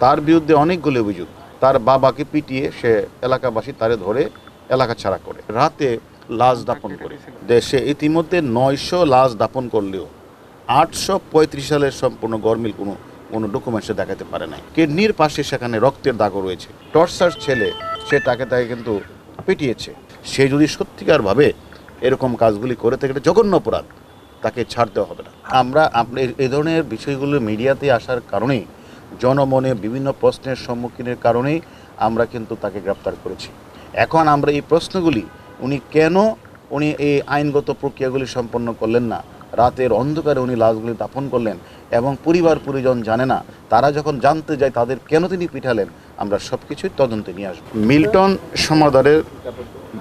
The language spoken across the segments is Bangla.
তার বিরুদ্ধে অনেকগুলি অভিযোগ। তার বাবাকে পিটিয়ে সে এলাকাবাসী তারে ধরে এলাকা ছাড়া করে। রাতে লাশ দাপন করে। দেশে ইতিমধ্যে নয়শো লাশ দাপন করলেও আটশো পঁয়ত্রিশ সালের সম্পূর্ণ গরমিল কোনো কোনো ডকুমেন্টসে দেখাতে পারে নাই। কিডনির পাশে সেখানে রক্তের দাগও রয়েছে। টর্চার ছেলে, সে তাকে তাকে কিন্তু পিটিয়েছে। সে যদি সত্যিকারভাবে এরকম কাজগুলি করে থাকে, এটা জঘন্য অপরাধ। তাকে ছাড় দেওয়া হবে না। আমরা, আপনি এই ধরনের বিষয়গুলো মিডিয়াতে আসার কারণেই জনমনে বিভিন্ন প্রশ্নের সম্মুখীনের কারণেই আমরা কিন্তু তাকে গ্রেপ্তার করেছি। এখন আমরা এই প্রশ্নগুলি, উনি কেন উনি এই আইনগত প্রক্রিয়াগুলি সম্পন্ন করলেন না? রাতের অন্ধকারে উনি লাশগুলি দাফন করলেন এবং পরিবার পরিজন জানে না, তারা যখন জানতে যায় তাদের কেন তিনি পিঠালেন, আমরা সব কিছুই তদন্তে নিয়ে আসব। মিল্টন সমাদারের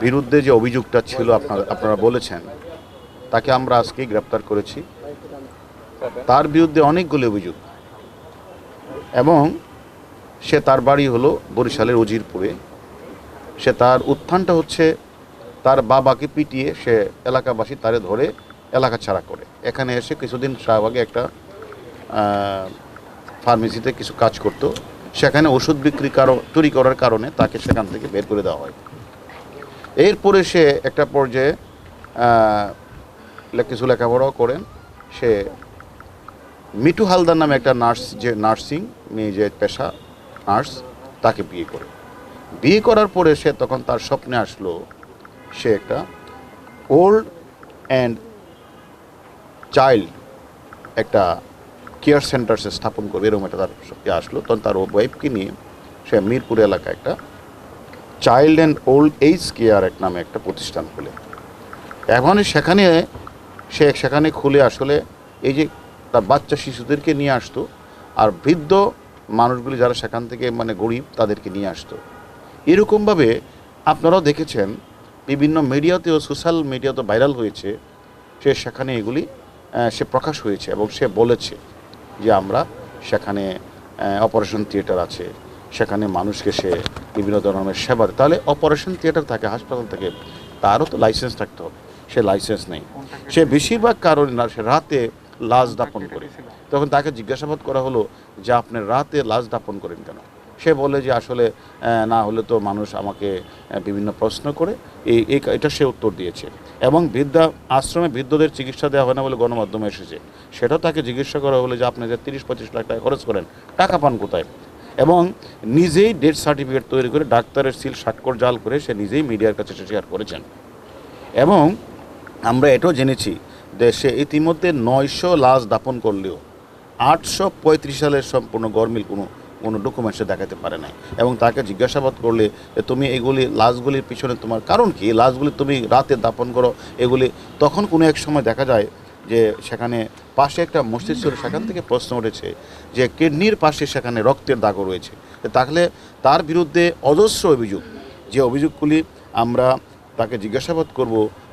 বিরুদ্ধে যে অভিযোগটা ছিল আপনারা আপনারা বলেছেন, তাকে আমরা আজকেই গ্রেপ্তার করেছি। তার বিরুদ্ধে অনেকগুলি অভিযোগ। এবং সে তার বাড়ি হলো বরিশালের উজিরপুরে। সে তার উত্থানটা হচ্ছে তার বাবাকে পিটিয়ে সে এলাকাবাসী তারে ধরে এলাকা ছাড়া করে। এখানে এসে কিছুদিন শাহবাগে একটা ফার্মেসিতে কিছু কাজ করতো। সেখানে ওষুধ বিক্রি কারও চুরি করার কারণে তাকে সেখান থেকে বের করে দেওয়া হয়। এরপরে সে একটা পর্যায়ে কিছু লেখাপড়াও করেন। সে মিটু হালদার নামে একটা নার্স যে নার্সিং মেয়ে যে পেশা নার্স, তাকে বিয়ে করে। বিয়ে করার পরে সে তখন তার স্বপ্নে আসলো, সে একটা ওল্ড অ্যান্ড চাইল্ড একটা কেয়ার সেন্টার সে স্থাপন করবে, এরকম একটা তার স্বপ্নে আসলো। তখন তার ওয়াইফকে নিয়ে সে মিরপুর এলাকায় একটা child and old age care এক নামে একটা প্রতিষ্ঠান খুলে। এখন সেখানে সে সেখানে খুলে আসলে এই যে তার বাচ্চা শিশুদেরকে নিয়ে আসতো আর বৃদ্ধ মানুষগুলি যারা সেখান থেকে মানে গরিব তাদেরকে নিয়ে আসতো। এরকমভাবে আপনারাও দেখেছেন বিভিন্ন মিডিয়াতেও সোশ্যাল মিডিয়াতে ভাইরাল হয়েছে সে সেখানে এগুলি সে প্রকাশ হয়েছে এবং সে বলেছে যে আমরা সেখানে অপারেশন থিয়েটার আছে সেখানে মানুষকে সে বিভিন্ন ধরনের সেবা দেয়। তাহলে অপারেশন থিয়েটার থাকে হাসপাতাল থেকে তারও তো লাইসেন্স থাকতে হবে। সে লাইসেন্স নেই। সে বেশিরভাগ কারণে না সে রাতে লাশ দাপন করে। তখন তাকে জিজ্ঞাসাবাদ করা হলো যে, আপনি রাতে লাশ দাপন করেন কেন? সে বলে যে, আসলে না হলে তো মানুষ আমাকে বিভিন্ন প্রশ্ন করে। এই এটা সে উত্তর দিয়েছে। এবং বৃদ্ধা, আশ্রমে বৃদ্ধদের চিকিৎসা দেওয়া হয় না বলে গণমাধ্যমে এসেছে। সেটাও তাকে জিজ্ঞাসা করা হলো যে, আপনি যে তিরিশ পঁচিশ লাখ টাকা খরচ করেন, টাকা পান কোথায়? এবং নিজেই ডেথ সার্টিফিকেট তৈরি করে ডাক্তারের সিল স্বাক্ষর জাল করে সে নিজেই মিডিয়ার কাছে শেয়ার করেছেন। এবং আমরা এটাও জেনেছি দেশে ইতিমধ্যে নয়শো লাশ দাপন করলেও আটশো পঁয়ত্রিশ সালের সম্পূর্ণ গরমিল কোনো কোনো ডকুমেন্টসে দেখাতে পারে নাই। এবং তাকে জিজ্ঞাসাবাদ করলে তুমি এগুলি, লাশগুলির পিছনে তোমার কারণ কি? লাশগুলি তুমি রাতে দাপন করো, এগুলি তখন কোনো এক সময় দেখা যায় যে সেখানে পাশে একটা ছিল, সেখান থেকে প্রশ্ন উঠেছে যে কিডনির পাশে সেখানে রক্তের দাগও রয়েছে। তাহলে তার বিরুদ্ধে অজস্র অভিযোগ। যে অভিযোগগুলি আমরা তাকে জিজ্ঞাসাবাদ করব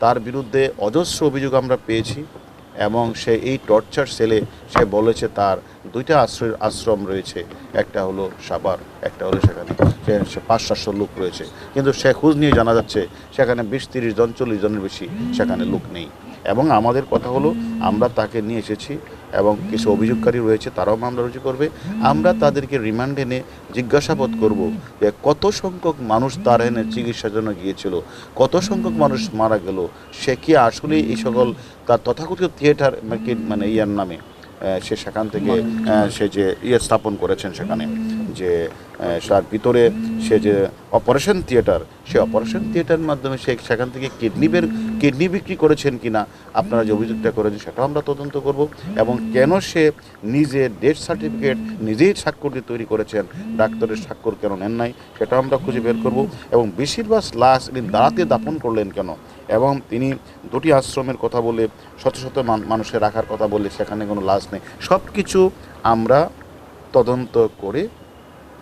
তার বিরুদ্ধে অজস্র অভিযোগ আমরা পেয়েছি এবং সে এই টর্চার সেলে সে বলেছে তার দুইটা আশ্রয়ের আশ্রম রয়েছে। একটা হলো সাবার একটা হলো সেখানে। পাঁচ সাতশো লোক রয়েছে। কিন্তু সে খোঁজ নিয়ে জানা যাচ্ছে সেখানে বিশ, তিরিশ জন, চল্লিশ জনের বেশি সেখানে লোক নেই। এবং আমাদের কথা হলো, আমরা তাকে নিয়ে এসেছি এবং কিছু অভিযোগকারী রয়েছে তারাও মামলা রুজু করবে। আমরা তাদেরকে রিমান্ড এনে জিজ্ঞাসাবাদ করব যে কত সংখ্যক মানুষ তার এনে চিকিৎসার জন্য গিয়েছিল কত সংখ্যক মানুষ মারা গেল সে কি আসলে এই সকল তার তথাকথিত থিয়েটার মানে ইয়ার নামে সে সেখান থেকে সে যে ইয়ে স্থাপন করেছেন সেখানে যে তার ভিতরে সে যে অপারেশন থিয়েটার সে অপারেশন থিয়েটারের মাধ্যমে সে সেখান থেকে কিডনি বের কিডনি বিক্রি করেছেন কিনা, আপনারা যে অভিযোগটা করেছেন সেটাও আমরা তদন্ত করব এবং কেন সে নিজে ডেথ সার্টিফিকেট নিজেই স্বাক্ষর দিয়ে তৈরি করেছেন, ডাক্তারের স্বাক্ষর কেন নেন নাই, সেটাও আমরা খুঁজে বের করব এবং বেশিরভাগ লাশ তিনি দাঁড়াতে দাপন করলেন কেন? এবং তিনি দুটি আশ্রমের কথা বলে, শত শত মান- মানুষের রাখার কথা বলে সেখানে কোনো লাশ নেই। সব কিছু আমরা তদন্ত করে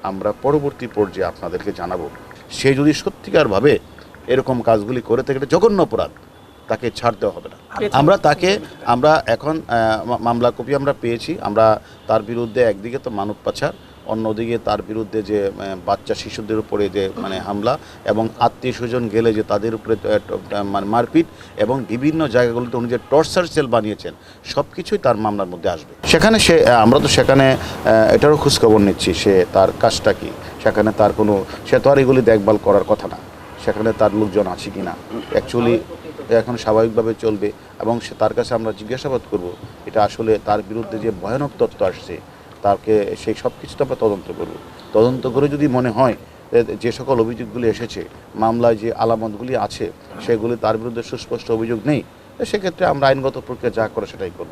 আমরা পরবর্তী পর্যায়ে আপনাদেরকে জানাব। সে যদি সত্যিকারভাবে এরকম কাজগুলি করে থাকে, এটা জঘন্য অপরাধ। তাকে ছাড় দেওয়া হবে না। আমরা তাকে আমরা এখন মামলা কপি আমরা পেয়েছি আমরা তার বিরুদ্ধে একদিকে তো মানব পাচার অন্যদিকে তার বিরুদ্ধে যে বাচ্চা শিশুদের উপরে যে মানে হামলা এবং আত্মীয় স্বজন গেলে যে তাদের উপরে মানে মারপিট এবং বিভিন্ন জায়গাগুলোতে উনি যে টর্চার সেল বানিয়েছেন সব কিছুই তার মামলার মধ্যে আসবে। সেখানে সে আমরা তো সেখানে এটারও খোঁজখবর নিচ্ছি সে তার কাজটা কি? সেখানে তার কোনো সে তো আর এগুলি দেখভাল করার কথা না। সেখানে তার লোকজন আছে কি না অ্যাকচুয়ালি এখন স্বাভাবিকভাবে চলবে এবং সে তার কাছে আমরা জিজ্ঞাসাবাদ করব এটা আসলে তার বিরুদ্ধে যে ভয়ানক তত্ত্ব আসছে, তাকে সেই সব কিছুতে আমরা তদন্ত করব। তদন্ত করে যদি মনে হয় যে সকল অভিযোগগুলি এসেছে, মামলায় যে আলামতগুলি আছে, সেগুলি তার বিরুদ্ধে সুস্পষ্ট অভিযোগ নেই সেক্ষেত্রে আমরা আইনগত প্রক্রিয়া যা করে সেটাই করব।